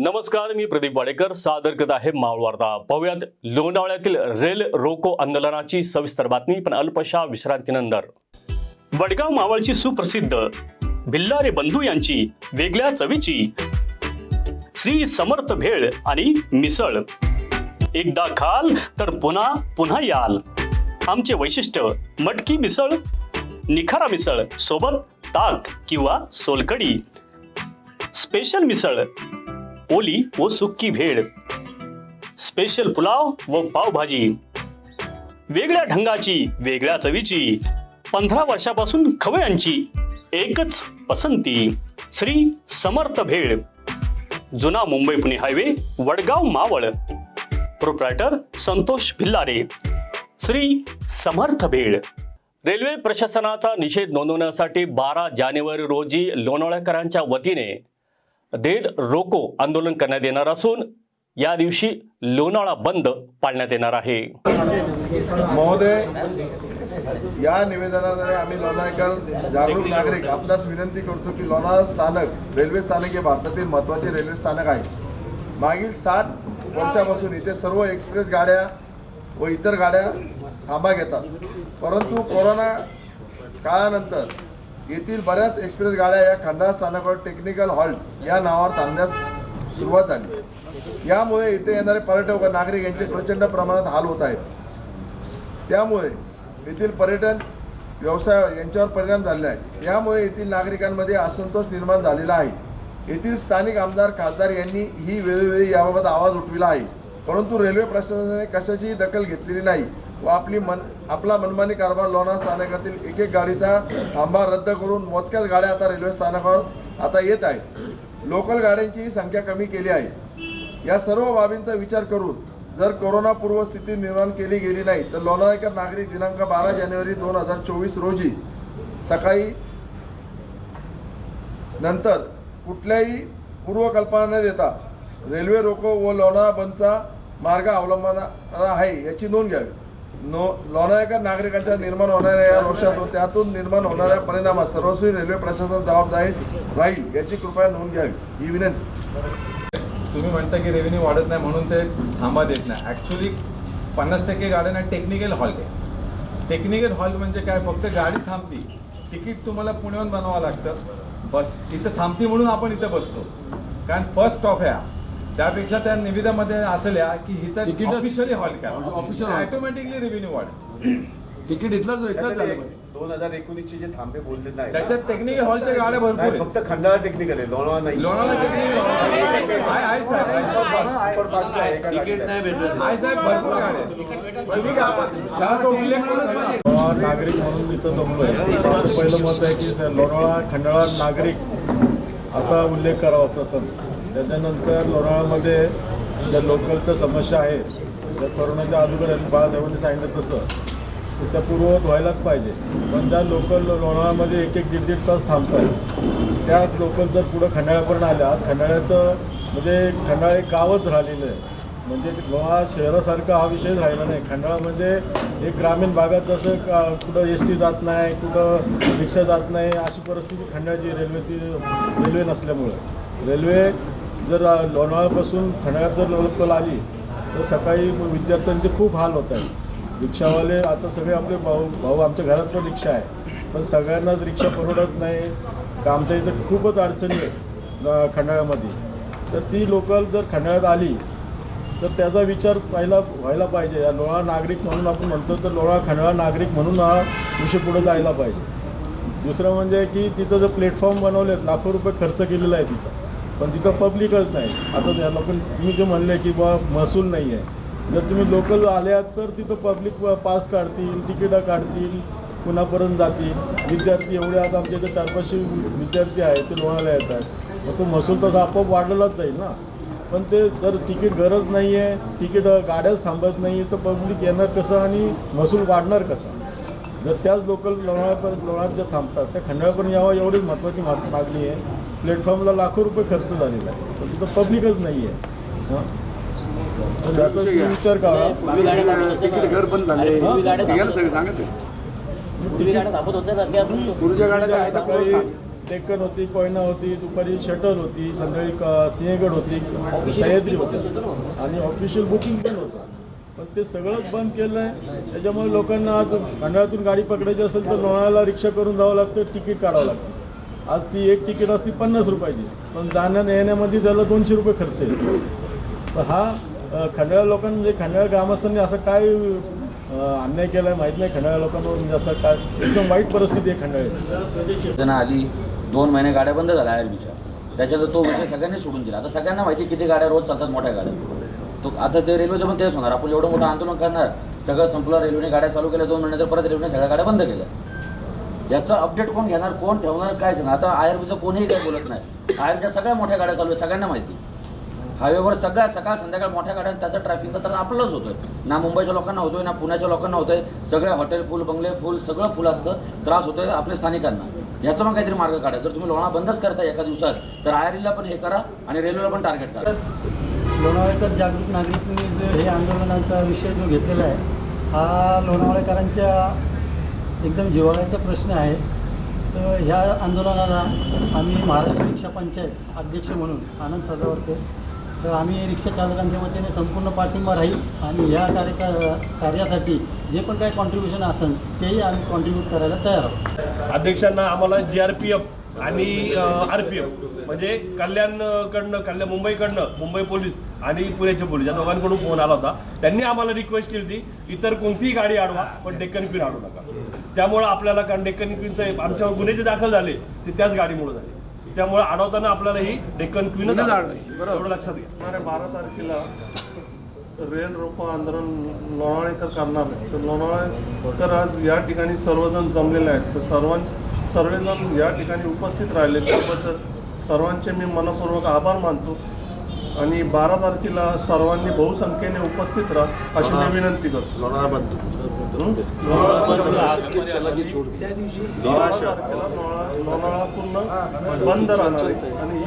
नमस्कार मी प्रदीप वाडेकर सादर करत आहे मावळ वार्ता. पाहुयात लोणावळ्यातील रेल रोको आंदोलनाची सविस्तर बातमी पण अल्पशा विश्रांतीनंतर. वडगाव मावळची सुप्रसिद्ध भिल्लारे बंधू यांची वेगळ्या चवीची श्री समर्थ भेळ आणि मिसळ. एकदा खाल तर पुन्हा पुन्हा याल. आमचे वैशिष्ट्य मटकी मिसळ निखारा मिसळ सोबत ताक किंवा सोलकडी स्पेशल मिसळ ओली व सुक्की भेळ. स्पेशल पुलाव व पावभाजी. वेगळ्या ढंगाची वेगळ्या चवीची पंधरा वर्षापासून खवयांची एकच पसंती श्री समर्थ भेळ. जुना Mumbai Pune highway Vadgaon Maval. Proprietor Santosh Bhillare. Shri Samarth bhel. Railway प्रशासनाचा निषेध नोंदवण्यासाठी बारा जानेवारी रोजी लोणावळ्याकरांच्या वतीने देड रोको आंदोलन करण्यात येणार असून या दिवशी लोणावळा बंद पाळण्यात येणार आहे. महोदय या निवेदनाद्वारे आम्ही लोणाळकर जागरूक नागरिक आपल्यास विनंती करतो की लोणावळा स्थानक रेल्वे स्थानक हे भारतातील महत्त्वाचे रेल्वे स्थानक आहे. मागील साठ वर्षापासून इथे सर्व एक्सप्रेस गाड्या व इतर गाड्या थांबा घेतात. परंतु कोरोना काळानंतर येथील बऱ्याच एक्सप्रेस गाड्या या खंडाळा स्थानकावर टेक्निकल हॉल्ट या नावावर थांबण्यास सुरुवात झाली. यामुळे इथे येणारे पर्यटक व नागरिक यांचे प्रचंड प्रमाणात हाल होत आहेत. त्यामुळे येथील पर्यटन व्यवसाय यांच्यावर परिणाम झालेला आहे. यामुळे येथील नागरिकांमध्ये असंतोष निर्माण झालेला आहे. येथील स्थानिक आमदार खासदार यांनी ही वेळोवेळी याबाबत आवाज उठविला आहे. परंतु रेल्वे प्रशासनाने कशाचीही दखल घेतलेली नाही. व आपली मन आपला मनमानी कारभार लोणार स्थानकातील एक एक गाडीचा थांबा रद्द करून मोजक्याच गाड्या आता रेल्वे स्थानकावर आता येत आहेत. लोकल गाड्यांचीही संख्या कमी केली आहे. या सर्व बाबींचा विचार करून जर कोरोना पूर्व स्थिती निर्माण केली गेली नाही तर लोणावळेकर नागरिक दिनांक बारा जानेवारी दोन हजार चोवीस रोजी सकाळी नंतर कुठल्याही पूर्वकल्पना न देता रेल्वे रोको व लोणावळा बंदचा मार्ग अवलंबणारा आहे याची नोंद घ्यावी. नो लोणावळेकर नागरिकांच्या निर्माण होणाऱ्या या रोषास त्यातून निर्माण होणाऱ्या परिणामात सर्वस्वी रेल्वे प्रशासन जबाबदारी राहील याची कृपया नोंद घ्यावी. ही विनंती. तुम्ही म्हणता की रेव्हेन्यू वाढत नाही म्हणून ते थांबा देत नाही. ॲक्च्युली पन्नास टक्के गाड्यांना टेक्निकल हॉल आहे. टेक्निकल हॉल म्हणजे काय? फक्त गाडी थांबती तिकीट तुम्हाला पुण्याहून बनवावं लागतं. बस इथं थांबती म्हणून आपण इथं बसतो. कारण फर्स्ट स्टॉप आहे त्यापेक्षा त्या निविदामध्ये असेल या की इथं तिकीटच- ऑफिशियली Official करा halt. ऑटोमॅटिकली रेव्हेन्यू वाढेल तिकीट इथलंच इथलंच झालं पाहिजे. दोन हजार एकोणीसचे जे थांबे बोलले नाही त्याच्यात टेक्निकल हॉलच्या गाड्या भरपूर नाही, आहेत फक्त खंडाळा टेक्निकल आहे लोणावळा नाही लोणावळा टेक्निकल आहे आहे साहेब आहे साहेब. आहे एका. आहे साहेब भरपूर गाड्या आहेत. तुम्ही काय नागरिक म्हणून इथं जमलोय माझं पहिलं मत आहे की लोणावळा खंडाळा नागरिक असा उल्लेख करावा प्रथम त्याच्यानंतर लोणावळामध्ये ज्या लोकलच्या समस्या आहेत त्या कोरोनाच्या अगोदर बाळासाहेबांनी सांगितलं तसं. तर त्या पूर्ववत व्हायलाच पाहिजे. पण ज्या लोकल लोणावळामध्ये एक एक दीड दीड तास थांबतात त्या लोकल जर पुढं खंडाळ्यापर्यंत आल्या आज खंडाळ्याचं म्हणजे खंडाळा एक गावच राहिलेलं आहे. म्हणजे लोहा शहरासारखा हा विषयच राहिला नाही. खंडाळा म्हणजे एक ग्रामीण भागात जसं का कुठं एस टी जात नाही कुठं रिक्षा जात नाही अशी परिस्थिती खंडाळ्याची रेल्वे ती रेल्वे नसल्यामुळं. रेल्वे जर लोणावळ्यापासून खंडाळ्यात जर लोकल आली तर सकाळी विद्यार्थ्यांचे खूप हाल होत आहेत. रिक्षावाले आता सगळे आपले भाऊ भाऊ आमच्या घरात पण रिक्षा आहे. पण सगळ्यांनाच रिक्षा परवडत नाही का आमच्या इथं खूपच अडचणी आहेत खंडाळ्यामध्ये. तर ती लोकल जर खंडाळ्यात आली तर त्याचा विचार पहिला व्हायला पाहिजे. या लोणा नागरिक म्हणून आपण म्हणतो तर लोणा खंडाळा नागरिक म्हणून हा विषय पुढे जायला पाहिजे. दुसरं म्हणजे की तिथं जर प्लॅटफॉर्म बनवलेत लाखो रुपये खर्च केलेला आहे तिथं. पण तिथं पब्लिकच नाही. आता त्या पण तुम्ही जे म्हणले की बा महसूल नाही आहे. जर तुम्ही लोकल आल्यात तर तिथं पब्लिक पास काढतील तिकीटं काढतील कुणापर्यंत जातील. विद्यार्थी एवढे आता आमच्या इथं चार पाचशे विद्यार्थी आहेत ते लोणाला येतात. मग तो महसूल तसा आपोआप वाढलेलाच जाईल ना. पण ते जर तिकीट गरज नाही आहे तिकीट गाड्याच थांबत नाही तर पब्लिक येणार कसं आणि महसूल वाढणार कसं? जर त्याच लोकल लोणाळ्यापर्यंत लोणात ज्या थांबतात त्या खंडाळ्यापर्यंत यावं एवढीच महत्त्वाची मागणी आहे. प्लॅटफॉर्मला लाखो रुपये खर्च झालेला आहे. पण तिथं पब्लिकच नाही आहे. हं. त्याचा विचार घर बंद झाले. सांगत सकाळी डेक्कन होती कोयना होती दुपारी शटल होती संध्याकाळी क- सिंहगड होती सह्याद्री होती. आणि ऑफिशियल बुकिंग पण होतं. पण ते सगळंच बंद केलं आहे त्याच्यामुळे लोकांना आज खंडाळ्यातून गाडी पकडायची असेल तर लोणाळ्याला रिक्षा करून जावं लागतं तिकीट काढावं लागतं. आज ती एक तिकीट असती पन्नास रुपयाची. पण जाण्या येण्यामध्ये त्याला दोनशे रुपये खर्च येतो पण हा खंडाळ्या लोकांनी म्हणजे खंडाळ्या ग्रामस्थांनी असं काय अन्याय केला आहे माहीत नाही. खंडाळा लोकांवर म्हणजे असं काय एकदम वाईट परिस्थिती आहे खंडाळ्या त्यांना आधी दोन महिने गाड्या बंद झाल्या आयआरबीच्या. त्याच्यात तो विषय सगळ्यांनी सोडून दिला. आता सगळ्यांना माहिती किती गाड्या रोज चालतात मोठ्या गाड्या. तो आता ते रेल्वेचं पण तेच होणार. आपण एवढं मोठं आंदोलन करणार. सगळं संपलं रेल्वेने गाड्या चालू केल्या दोन महिन्यानंतर परत रेल्वेने सगळ्या गाड्या बंद केल्या. याचं अपडेट कोण घेणार कोण ठेवणार काय सांगणार? आता आयआरबीचं कोणीही काही बोलत नाही. आयआरबीच्या सगळ्या मोठ्या गाड्या चालू आहेत सगळ्यांना माहिती. हायवेवर सगळ्या सकाळ संध्याकाळ मोठ्या गाड्या त्याचा ट्रॅफिकचा तर आपलाच होतोय. ना मुंबईच्या लोकांना होतोय ना पुण्याच्या लोकांना होतोय. सगळे हॉटेल फुल बंगले फुल सगळं फुल असतं. त्रास होतोय आपल्या स्थानिकांना. याचा पण काहीतरी मार्ग काढा. जर तुम्ही लोणा बंदच करता एका दिवसात तर आयआरईला पण हे करा आणि रेल्वेला पण टार्गेट करा. लोणावळेकर जागृत नागरिकांनी जो हे आंदोलनाचा विषय जो घेतलेला आहे हा लोणावळेकरांच्या एकदम जिव्हाळ्याचा प्रश्न आहे. तर ह्या आंदोलनाला आम्ही महाराष्ट्र रिक्षा पंचायत अध्यक्ष म्हणून आनंद सदावर्ते. तर आम्ही रिक्षा चालकांच्या वतीने संपूर्ण पाठिंबा राहील आणि ह्या कार्य कार्यासाठी जे पण काही कॉन्ट्रीब्युशन असेल तेही आम्ही कॉन्ट्रीब्यूट करायला तयार आहोत. अध्यक्षांना आम्हाला जी आर पी एफ आणि आर पी एफ म्हणजे कल्याणकडनं कल्याण मुंबईकडनं मुंबई पोलीस आणि पुण्याचे पोलीस या दोघांकडून फोन आला होता. त्यांनी आम्हाला रिक्वेस्ट केली होती इतर कोणतीही गाडी अडवा पण डेक्कन क्वीन अडवू नका. त्यामुळं आपल्याला कारण डेक्कन क्वीनचं आमच्यावर गुन्हे जे दाखल झाले ते त्याच गाडीमुळे झाले. त्यामुळे अडवताना आपल्याला ही डेक्कन क्वीनच अडवायची. एवढं लक्षात घ्या. बारा तारखेला रेल रोको आंदोलन लोणावळेकर करणार आहेत तर लोणावळेकर आज या ठिकाणी सर्वजण जमलेले आहेत. तर सर्वां सर्वजण या ठिकाणी उपस्थित राहिले. त्याबद्दल सर्वांचे मी मनपूर्वक आभार मानतो आणि बारा तारखेला सर्वांनी बहुसंख्येने उपस्थित राहा अशी मी विनंती करतो. लोणाळा बंद? त्या दिवशी बारा तारखेला लोणा लोणावळा पूर्ण बंद राहणार आणि